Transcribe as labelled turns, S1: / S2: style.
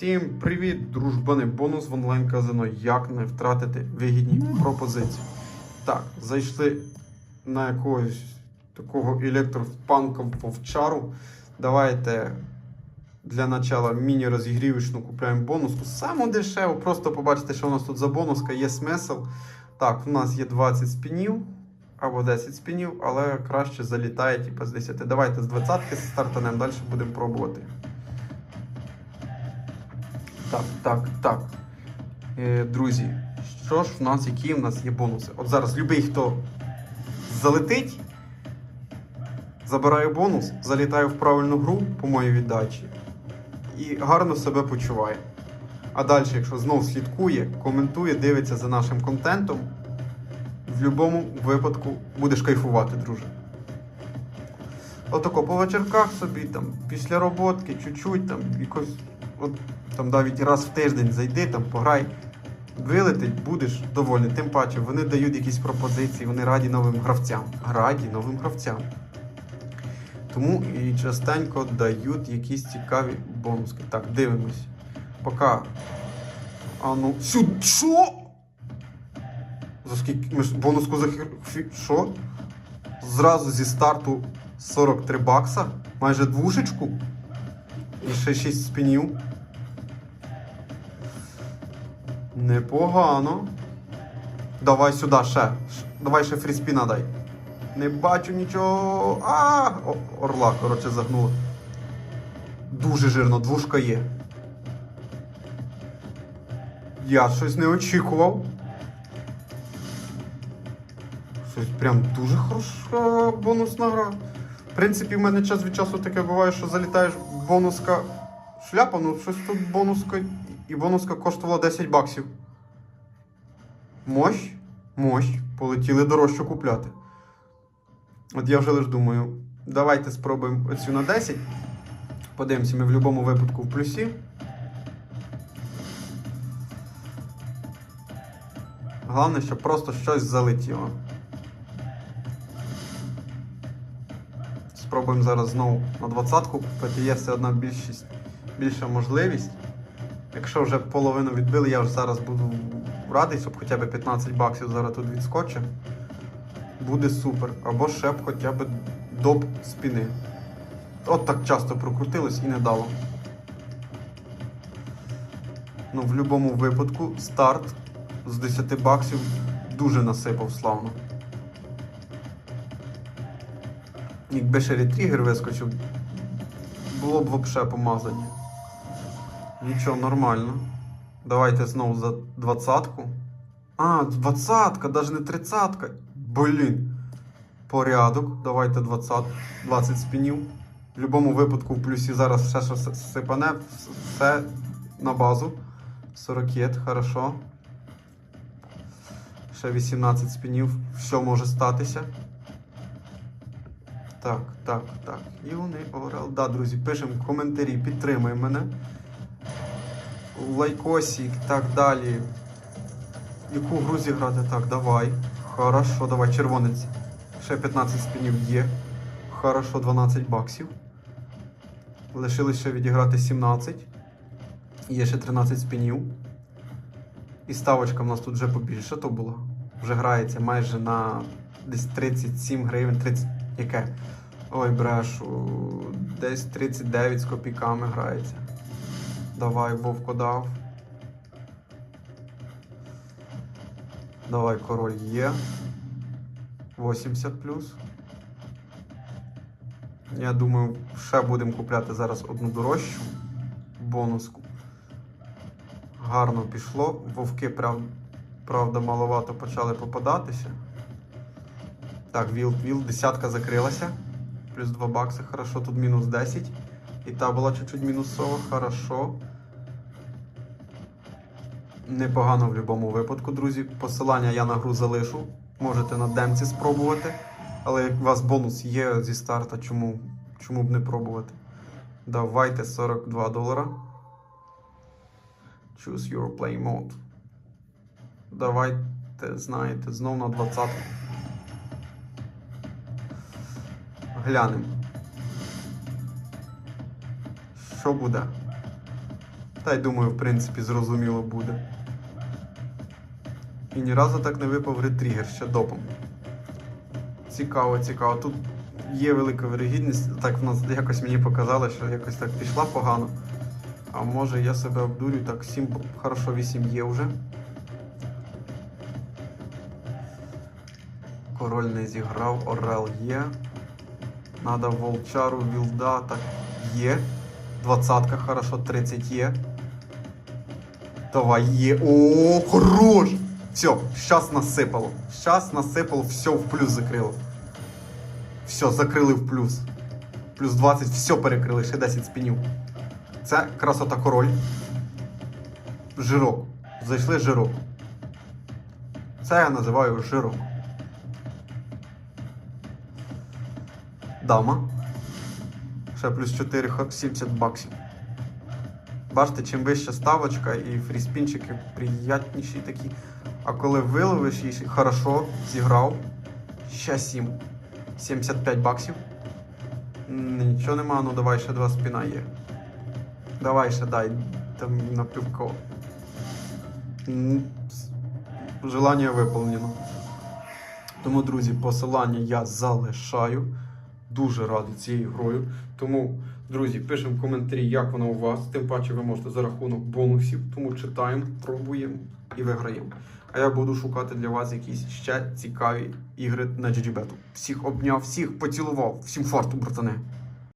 S1: Всім привіт, дружбани! Бонус в онлайн-казино. Як не втратити вигідні пропозиції. Так, зайшли на якогось такого електропанка вовчару. Давайте для начала міні-розігрівочну купляємо бонуску. Саму дешеву, просто побачите, що у нас тут за бонуска, є смисл. Так, у нас є 20 спінів або 10 спінів, але краще залітає типу, з 10. Давайте з 20 стартанем, далі будемо пробувати. Так, так, так. Е, друзі, що ж в нас, які в нас є бонуси? От зараз любий, хто залетить, забирає бонус, залітає в правильну гру по моїй віддачі і гарно себе почуває. А далі, якщо знов слідкує, коментує, дивиться за нашим контентом, в будь-якому випадку будеш кайфувати, друже. Отако по вечірках собі, там, після роботки, чуть-чуть, там, якось, от, там навіть раз в тиждень зайди, там, пограй, вилетить, будеш довольний. Тим паче, вони дають якісь пропозиції, вони раді новим гравцям. Раді новим гравцям. Тому і частенько дають якісь цікаві бонуски. Так, дивимось. Пока. А ну. Сюди. Що? За скільки? Ми ж бонуску за Що? Зразу зі старту 43 бакса. Майже двушечку. І ще 6 спінів. Непогано. Давай сюди ще. Давай ще фріспіна дай. Не бачу нічого. А! О, орла, коротше, загнула. Дуже жирно, двушка є. Я щось не очікував. Щось прям дуже хороша бонусна гра. В принципі, в мене час від часу таке буває, що залітаєш бонуска шляпа, ну щось тут бонуска. І бонуска коштувала 10 баксів. Мощ? Мощ. Полетіли дорожче купляти. От я вже лиш думаю, давайте спробуємо оцю на 10. Подивимося, ми в будь-якому випадку в плюсі. Головне, щоб просто щось залетіло. Спробуємо зараз знову на 20-ку купити. Є все одна більшість, більша можливість. Якщо вже половину відбили, я вже зараз буду радий, щоб хоча б 15 баксів зараз тут відскочив. Буде супер. Або ще б хоча б доп спіни. От так часто прокрутилось і не дало. Ну, в будь-якому випадку старт з 10 баксів дуже насипав славно. Якби ще ретрігер вискочив, було б взагалі помазання. Нічого, нормально. Давайте знову за двадцятку. А, двадцятка, навіть не тридцятка. Блін. Порядок. Давайте 20, 20 спінів. В будь-якому випадку в плюсі зараз ще щось сипане. Все на базу. 40, хорошо. Ще 18 спінів. Все може статися. Так, так, так. Юний Орел. Да, друзі, пишемо коментарі, підтримуємо мене. Лайкосик, так далі. Яку гру зіграти? Так, давай. Хорошо, давай, червонець. Ще 15 спінів є. Хорошо, 12 баксів. Лишилось ще відіграти 17. Є ще 13 спінів. І ставочка в нас тут вже побільше то була. Вже грається майже на десь 37 гривень. 30... Яке? Ой, брешу. Десь 39 з копійками грається. Давай, Вовко дав. Давай, король є. 80 плюс. Я думаю, ще будемо купляти зараз одну дорожчу бонуску. Гарно пішло. Вовки, прав- правда, маловато почали попадатися. Так, віл, віл, десятка закрилася. Плюс 2 бакси, хорошо, тут мінус 10. І та була чуть-чуть мінусова, хорошо. Непогано в будь-якому випадку, друзі. Посилання я на гру залишу. Можете на демці спробувати. Але у вас бонус є зі старта, чому, чому б не пробувати? Давайте 42 долара. Choose your play mode. Давайте, знаєте, знов на 20. Глянемо. Що буде? Та й думаю, в принципі, зрозуміло буде. І ні разу так не випав ретригер ще допом. Цікаво, цікаво. Тут є велика вирогідність. Так в нас якось мені показало, що якось так пішла погано. А може я себе обдурю, так 7, хорошо 8 є вже. Король не зіграв, Орел є. Надо волчару, вілда, так є. Двадцатка, хорошо, 30 є. Давай є. О, хорош! Все, щас насипало. Щас насипало, все в плюс закрило. Все, закрили в плюс. Плюс 20, все перекрили, ще 10 спінів. Це красота король. Жирок. Зайшли жирок. Це я називаю жирок. Дама. Ще плюс 4, 70 баксів. Бачите, чим вища ставочка і фріспінчики приятніші такі. А коли виловиш її хорошо, зіграв. Ще 7. 75 баксів. Нічого нема, ну давай ще два спіна є. Давай ще дай там на с- Желання виповнено. Тому, друзі, посилання я залишаю. Дуже радий цією грою. Тому, друзі, пишемо в коментарі, як воно у вас. Тим паче ви можете за рахунок бонусів. Тому читаємо, пробуємо і виграємо. А я буду шукати для вас якісь ще цікаві ігри на GGBet. Всіх обняв, всіх поцілував, всім фарту, братани.